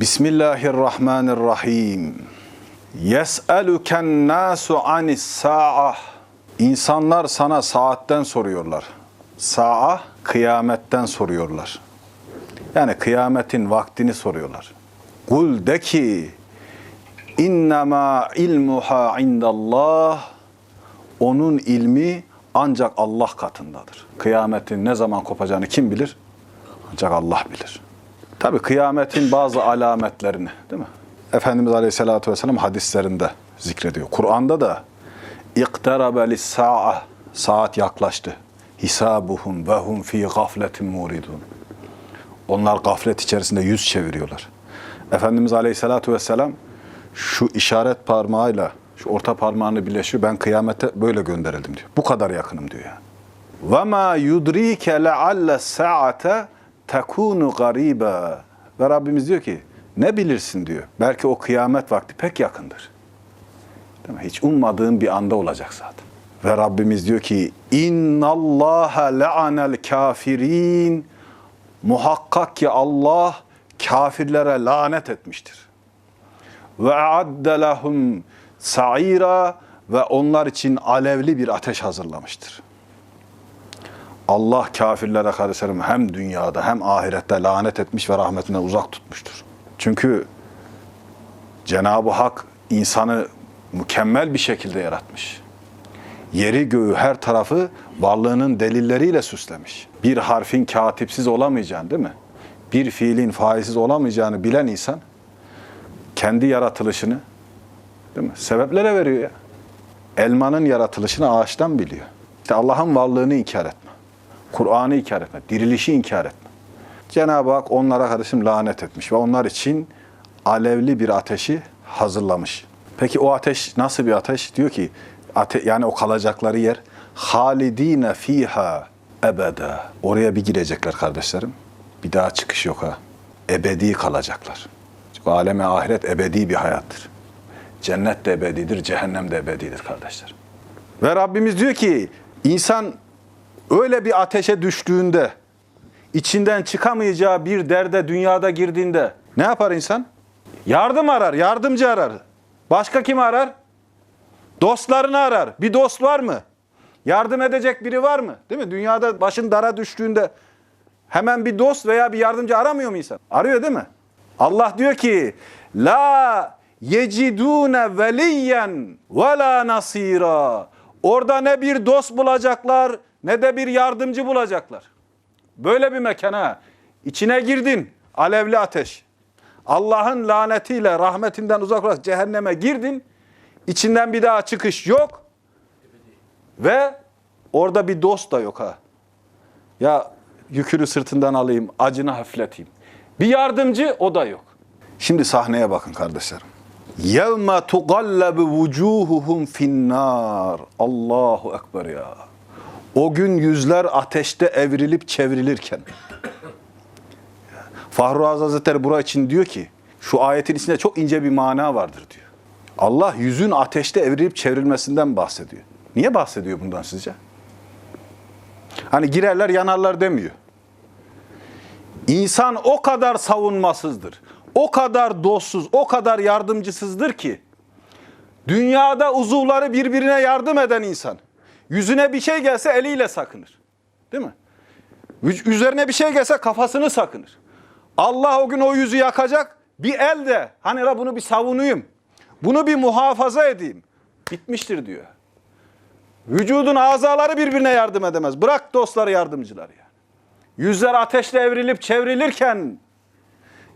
Bismillahirrahmanirrahim. Yes'eluken nasu anis sa'ah. İnsanlar sana saatten soruyorlar. Sa'a kıyametten soruyorlar. Yani kıyametin vaktini soruyorlar. Kul de ki innema ilmuha indallah. Onun ilmi ancak Allah katındadır. Kıyametin ne zaman kopacağını kim bilir? Ancak Allah bilir. Tabi kıyametin bazı alametlerini değil mi? Efendimiz Aleyhisselatü Vesselam hadislerinde zikrediyor. Kur'an'da da iktarabe sa'a saat yaklaştı. Hisabuhum ve hum fi gafletin muridun. Onlar gaflet içerisinde yüz çeviriyorlar. Efendimiz Aleyhisselatü Vesselam şu işaret parmağıyla şu orta parmağını birleşiyor. Ben kıyamete böyle gönderildim diyor. Bu kadar yakınım diyor yani. وَمَا يُدْرِيكَ لَعَلَّ السَّاعَةَ tekunu garibe. Ve Rabbimiz diyor ki ne bilirsin diyor. Belki o kıyamet vakti pek yakındır. Değil mi? Hiç ummadığın bir anda olacak zaten. Ve Rabbimiz diyor ki innallaha la'anel kafirin muhakkak ki Allah kafirlere lanet etmiştir. Ve a'adde lehum sa'ira ve onlar için alevli bir ateş hazırlamıştır. Allah kafirlere kardeşlerim hem dünyada hem ahirette lanet etmiş ve rahmetinden uzak tutmuştur. Çünkü Cenab-ı Hak insanı mükemmel bir şekilde yaratmış. Yeri göğü her tarafı varlığının delilleriyle süslemiş. Bir harfin katipsiz olamayacağını değil mi? Bir fiilin faizsiz olamayacağını bilen insan kendi yaratılışını değil mi? sebeplere veriyor ya. Elmanın yaratılışını ağaçtan biliyor. İşte Allah'ın varlığını inkar etme. Kur'an'ı inkar etme. Dirilişi inkar etme. Cenab-ı Hak onlara kardeşim lanet etmiş ve onlar için alevli bir ateşi hazırlamış. Peki o ateş nasıl bir ateş? Diyor ki ate yani o kalacakları yer halidine fiha ebede. Oraya bir girecekler kardeşlerim. Bir daha çıkış yok ha. Ebedi kalacaklar. Çünkü aleme ahiret ebedi bir hayattır. Cennet de ebedidir, cehennem de ebedidir kardeşler. Ve Rabbimiz diyor ki insan öyle bir ateşe düştüğünde, içinden çıkamayacağı bir derde dünyada girdiğinde ne yapar insan? Yardım arar, yardımcı arar. Başka kimi arar? Dostlarını arar. Bir dost var mı? Yardım edecek biri var mı? Değil mi? Dünyada başın dara düştüğünde hemen bir dost veya bir yardımcı aramıyor mu insan? Arıyor değil mi? Allah diyor ki la yecidune veliyen ve la nasira. Orada ne bir dost bulacaklar ne de bir yardımcı bulacaklar. Böyle bir mekana içine girdin alevli ateş. Allah'ın lanetiyle rahmetinden uzak olarak cehenneme girdin. İçinden bir daha çıkış yok. Ve orada bir dost da yok ha. Ya yükünü sırtından alayım, acını hafifleteyim. Bir yardımcı o da yok. Şimdi sahneye bakın kardeşlerim. يَوْمَ تُقَلَّبُ وُجُوهُهُمْ فِي النَّارِ Allahu Ekber ya. O gün yüzler ateşte evrilip çevrilirken. Fahru Azaz Hazretleri bura için diyor ki, şu ayetin içinde çok ince bir mana vardır diyor. Allah yüzün ateşte evrilip çevrilmesinden bahsediyor. Niye bahsediyor bundan sizce? Hani girerler yanarlar demiyor. İnsan o kadar savunmasızdır. O kadar dostsuz, o kadar yardımcısızdır ki dünyada uzuvları birbirine yardım eden insan yüzüne bir şey gelse eliyle sakınır. Değil mi? Üzerine bir şey gelse kafasını sakınır. Allah o gün o yüzü yakacak. Bir elde hani la bunu bir savunayım. Bunu bir muhafaza edeyim. Bitmiştir diyor. Vücudun azaları birbirine yardım edemez. Bırak dostları yardımcılar yani. Yüzler ateşle evrilip çevrilirken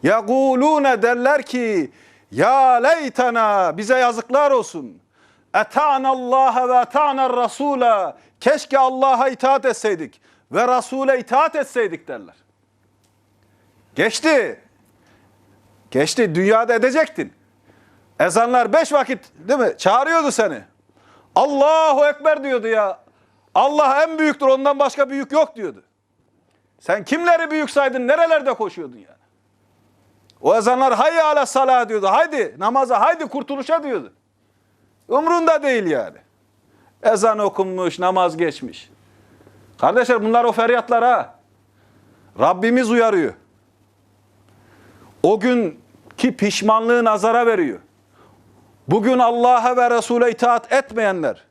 yagulune derler ki ya leytena bize yazıklar olsun. Eta'na Allah ve eta'na Rasula. Keşke Allah'a itaat etseydik ve Resul'e itaat etseydik derler. Geçti. Geçti. Dünyada edecektin. Ezanlar beş vakit değil mi? Çağırıyordu seni. Allahu Ekber diyordu ya. Allah en büyüktür ondan başka büyük yok diyordu. Sen kimleri büyük saydın nerelerde koşuyordun yani. O ezanlar hayy ala salah diyordu. Haydi namaza haydi kurtuluşa diyordu. Umrunda değil yani. Ezan okunmuş namaz geçmiş. Kardeşler bunlar o feryatlar ha. Rabbimiz uyarıyor. O gün ki pişmanlığı nazara veriyor. Bugün Allah'a ve Resul'e itaat etmeyenler,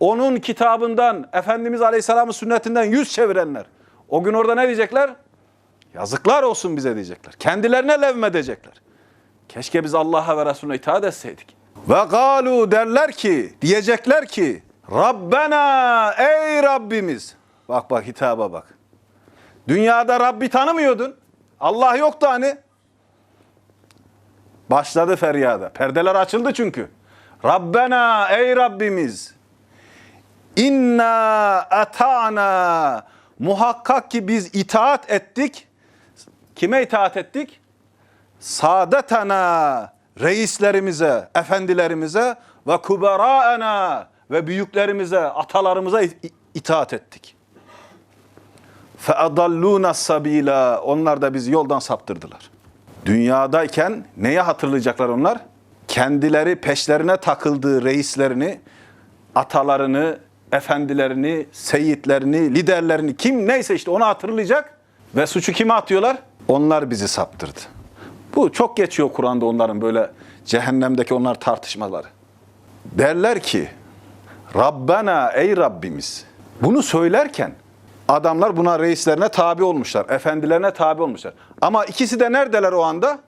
onun kitabından, Efendimiz Aleyhisselam'ın sünnetinden yüz çevirenler, o gün orada ne diyecekler? Yazıklar olsun bize diyecekler. Kendilerine levmedecekler. Keşke biz Allah'a ve Resulüne itaat etseydik. Ve galu derler ki, diyecekler ki, Rabbena ey Rabbimiz. Bak bak hitaba bak. Dünyada Rabbi tanımıyordun. Allah yoktu hani. Başladı feryada. Perdeler açıldı çünkü. Rabbena ey Rabbimiz. İnna ata'na. Muhakkak ki biz itaat ettik. Kime itaat ettik? Saadetana Reislerimize, efendilerimize ve kuberaena ve büyüklerimize, atalarımıza it- itaat ettik. فَاَضَلُّونَ sabila Onlar da bizi yoldan saptırdılar. Dünyadayken neye hatırlayacaklar onlar? Kendileri peşlerine takıldığı reislerini, atalarını, efendilerini, seyitlerini, liderlerini kim neyse işte onu hatırlayacak ve suçu kime atıyorlar? Onlar bizi saptırdı. Bu çok geçiyor Kur'an'da onların böyle cehennemdeki onlar tartışmaları. Derler ki Rabbena ey Rabbimiz. Bunu söylerken adamlar buna reislerine tabi olmuşlar, efendilerine tabi olmuşlar. Ama ikisi de neredeler o anda?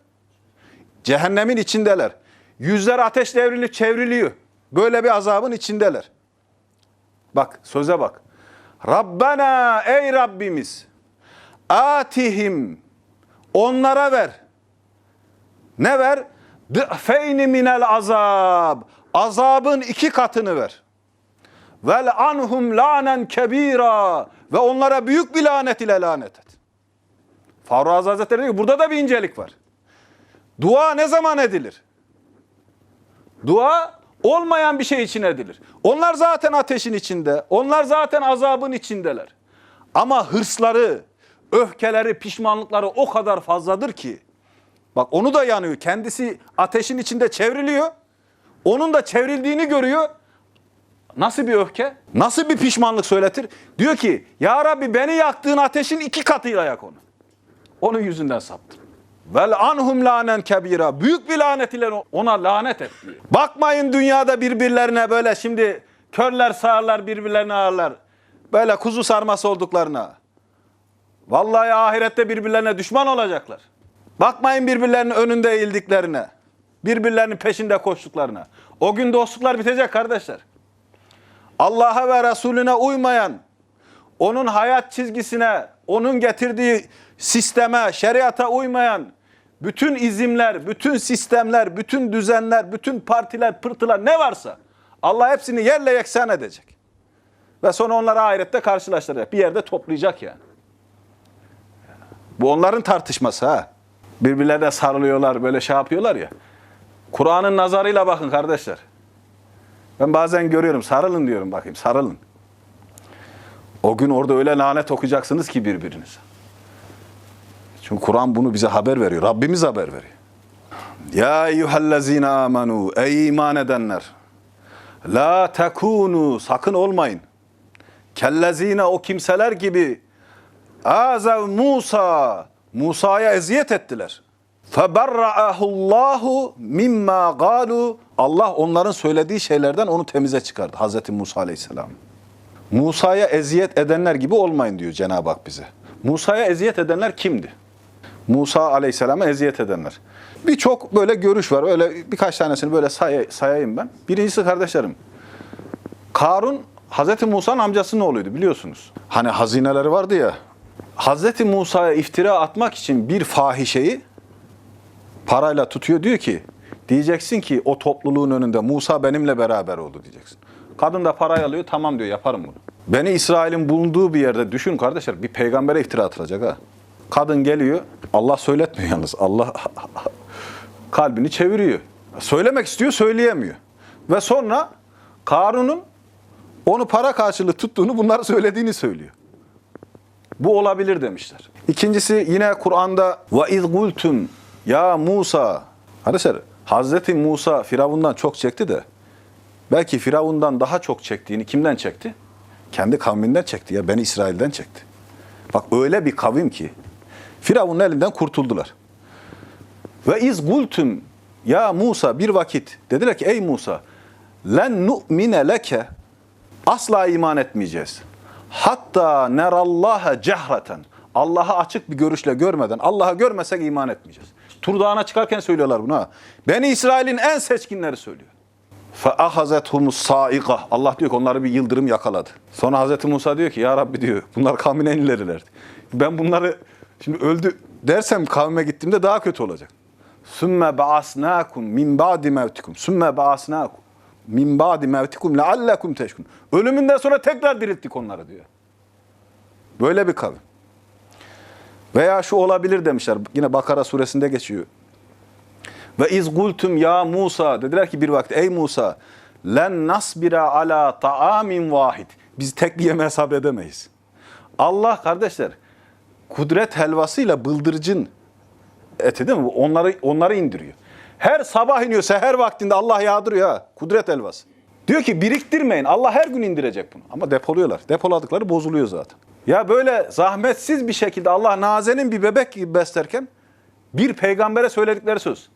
Cehennemin içindeler. Yüzler ateş devrilip çevriliyor. Böyle bir azabın içindeler. Bak söze bak. Rabbena ey Rabbimiz. Atihim. Onlara ver. Ne ver? Dı'feyni minel azab. Azabın iki katını ver. Vel anhum lanen kebira. Ve onlara büyük bir lanet ile lanet et. Faruk Azam Hazretleri diyor ki burada da bir incelik var. Dua ne zaman edilir? Dua olmayan bir şey için edilir. Onlar zaten ateşin içinde. Onlar zaten azabın içindeler. Ama hırsları, öfkeleri, pişmanlıkları o kadar fazladır ki. Bak onu da yanıyor. Kendisi ateşin içinde çevriliyor. Onun da çevrildiğini görüyor. Nasıl bir öfke? Nasıl bir pişmanlık söyletir? Diyor ki ya Rabbi beni yaktığın ateşin iki katıyla yak onu. Onun yüzünden saptım. Vel anhum lanen kebira. Büyük bir lanet ile ona lanet et diyor. Bakmayın dünyada birbirlerine böyle şimdi körler sağırlar birbirlerine ağırlar. Böyle kuzu sarması olduklarına. Vallahi ahirette birbirlerine düşman olacaklar. Bakmayın birbirlerinin önünde eğildiklerine. Birbirlerinin peşinde koştuklarına. O gün dostluklar bitecek kardeşler. Allah'a ve Resulüne uymayan, onun hayat çizgisine, onun getirdiği sisteme, şeriata uymayan bütün izimler, bütün sistemler, bütün düzenler, bütün partiler, pırtılar ne varsa Allah hepsini yerle yeksan edecek. Ve sonra onları ahirette karşılaştıracak. Bir yerde toplayacak yani. Bu onların tartışması ha. Birbirlerine sarılıyorlar, böyle şey yapıyorlar ya. Kur'an'ın nazarıyla bakın kardeşler. Ben bazen görüyorum, sarılın diyorum bakayım, sarılın. O gün orada öyle lanet okuyacaksınız ki birbirinize. Çünkü Kur'an bunu bize haber veriyor. Rabbimiz haber veriyor. Ya eyyühellezine amenu ey iman edenler. La tekunu sakın olmayın. Kellezine o kimseler gibi azav Musa Musa'ya eziyet ettiler. Feberra'ahullahu mimma galu Allah onların söylediği şeylerden onu temize çıkardı. Hazreti Musa Aleyhisselam. Musa'ya eziyet edenler gibi olmayın diyor Cenab-ı Hak bize. Musa'ya eziyet edenler kimdi? Musa Aleyhisselam'a eziyet edenler. Birçok böyle görüş var. Öyle birkaç tanesini böyle say sayayım ben. Birincisi kardeşlerim. Karun Hazreti Musa'nın amcasının oğluydu biliyorsunuz. Hani hazineleri vardı ya. Hazreti Musa'ya iftira atmak için bir fahişeyi parayla tutuyor diyor ki diyeceksin ki o topluluğun önünde Musa benimle beraber oldu diyeceksin. Kadın da parayı alıyor tamam diyor yaparım bunu. Beni İsrail'in bulunduğu bir yerde düşün kardeşler bir peygambere iftira atılacak ha. Kadın geliyor Allah söyletmiyor yalnız Allah kalbini çeviriyor. Söylemek istiyor söyleyemiyor. Ve sonra Karun'un onu para karşılığı tuttuğunu bunları söylediğini söylüyor. Bu olabilir demişler. İkincisi yine Kur'an'da ve iz gultum ya Musa. Arkadaşlar Hazreti Musa Firavundan çok çekti de belki Firavundan daha çok çektiğini kimden çekti? Kendi kavminden çekti ya Beni İsrail'den çekti. Bak öyle bir kavim ki Firavun'un elinden kurtuldular. Ve iz gultum ya Musa bir vakit dediler ki ey Musa len nu'mine leke asla iman etmeyeceğiz. Hatta nerallaha cehreten. Allah'ı açık bir görüşle görmeden, Allah'ı görmesek iman etmeyeceğiz. Tur Dağı'na çıkarken söylüyorlar bunu ha. Beni İsrail'in en seçkinleri söylüyor. فَاَخَزَتْهُمُ السَّائِقَةِ Allah diyor ki onları bir yıldırım yakaladı. Sonra Hazreti Musa diyor ki ya Rabbi diyor bunlar kavmin en ilerilerdi. Ben bunları şimdi öldü dersem kavme gittiğimde daha kötü olacak. ثُمَّ بَعَسْنَاكُمْ مِنْ بَعْدِ مَوْتِكُمْ ثُمَّ بَعَسْنَاكُمْ min ba'di mevtikum leallekum teşkun. Ölümünden sonra tekrar dirilttik onları diyor. Böyle bir kavim. Veya şu olabilir demişler. Yine Bakara suresinde geçiyor. Ve iz gultum ya Musa dediler ki bir vakit ey Musa len nasbira ala taamin vahid. Biz tek bir yemeğe sabredemeyiz. Allah kardeşler kudret helvasıyla bıldırcın eti değil mi? Onları onları indiriyor. Her sabah iniyor seher vaktinde Allah yağdırıyor. Kudret helvası. Diyor ki biriktirmeyin. Allah her gün indirecek bunu. Ama depoluyorlar. Depoladıkları bozuluyor zaten. Ya böyle zahmetsiz bir şekilde Allah nazenin bir bebek gibi beslerken bir peygambere söyledikleri söz.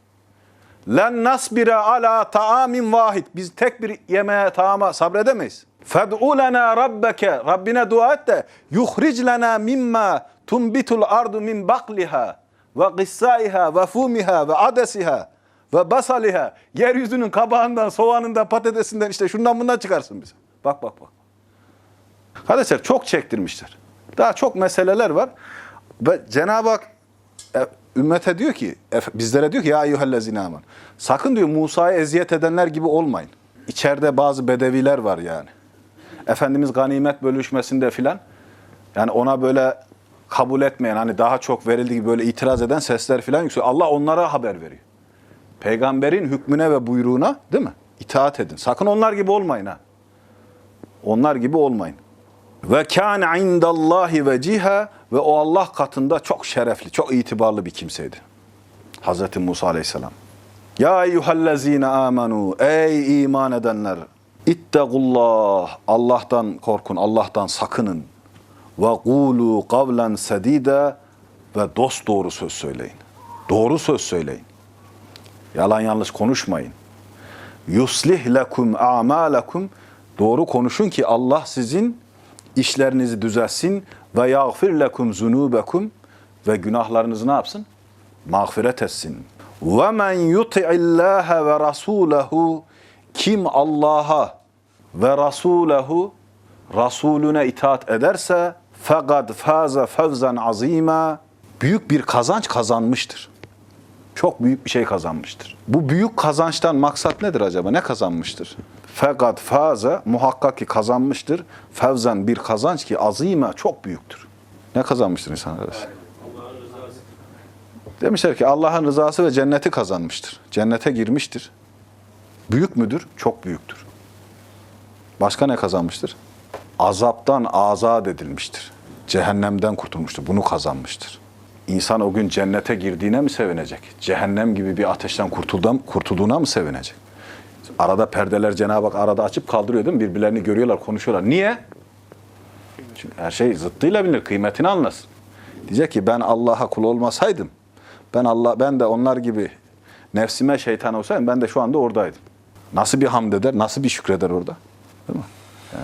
Len nasbire ala taamin vahid. Biz tek bir yemeğe, taama sabredemeyiz. Fed'u lena rabbeke. Rabbine dua et de yuhric lena mimma tunbitul ardu min bakliha ve qissaiha ve fumiha ve adesiha ve basaliha. Yeryüzünün kabağından, soğanından, patatesinden işte şundan bundan çıkarsın bize. Bak bak bak. Kardeşler çok çektirmişler. Daha çok meseleler var. Ve Cenab-ı Hak e, ümmete diyor ki, efe- bizlere diyor ki ya eyyühellezine aman. Sakın diyor Musa'ya eziyet edenler gibi olmayın. İçeride bazı bedeviler var yani. Efendimiz ganimet bölüşmesinde filan yani ona böyle kabul etmeyen hani daha çok verildiği gibi böyle itiraz eden sesler filan yükseliyor. Allah onlara haber veriyor. Peygamberin hükmüne ve buyruğuna değil mi? İtaat edin. Sakın onlar gibi olmayın ha. Onlar gibi olmayın. Ve kâne indallahi veciha ve o Allah katında çok şerefli, çok itibarlı bir kimseydi. Hazreti Musa aleyhisselam. Ya eyyühellezine amenu ey iman edenler ittegullah Allah'tan korkun, Allah'tan sakının. Ve kulu kavlen sedide ve dost doğru söz söyleyin. Doğru söz söyleyin. Yalan yanlış konuşmayın. Yuslih lekum a'malakum doğru konuşun ki Allah sizin işlerinizi düzelsin ve yağfir lekum zunubekum ve günahlarınızı ne yapsın? Mağfiret etsin. Ve men yuti'illâhe ve rasûlehu kim Allah'a ve Rasûlehu Resulüne itaat ederse fekad faze fevzen azîmâ büyük bir kazanç kazanmıştır. Çok büyük bir şey kazanmıştır. Bu büyük kazançtan maksat nedir acaba? Ne kazanmıştır? Fakat faze muhakkak ki kazanmıştır. Fevzen bir kazanç ki azime çok büyüktür. Ne kazanmıştır insan arası? Demişler ki Allah'ın rızası ve cenneti kazanmıştır. Cennete girmiştir. Büyük müdür? Çok büyüktür. Başka ne kazanmıştır? Azaptan azat edilmiştir. Cehennemden kurtulmuştur. Bunu kazanmıştır. İnsan o gün cennete girdiğine mi sevinecek? Cehennem gibi bir ateşten kurtulduğuna, mı sevinecek? Arada perdeler Cenab-ı Hak arada açıp kaldırıyor değil mi? Birbirlerini görüyorlar, konuşuyorlar. Niye? Çünkü her şey zıttıyla bilinir, kıymetini anlasın. Diyecek ki ben Allah'a kul olmasaydım, ben Allah ben de onlar gibi nefsime şeytan olsaydım ben de şu anda oradaydım. Nasıl bir hamd eder, nasıl bir şükreder orada? Değil mi? Ya.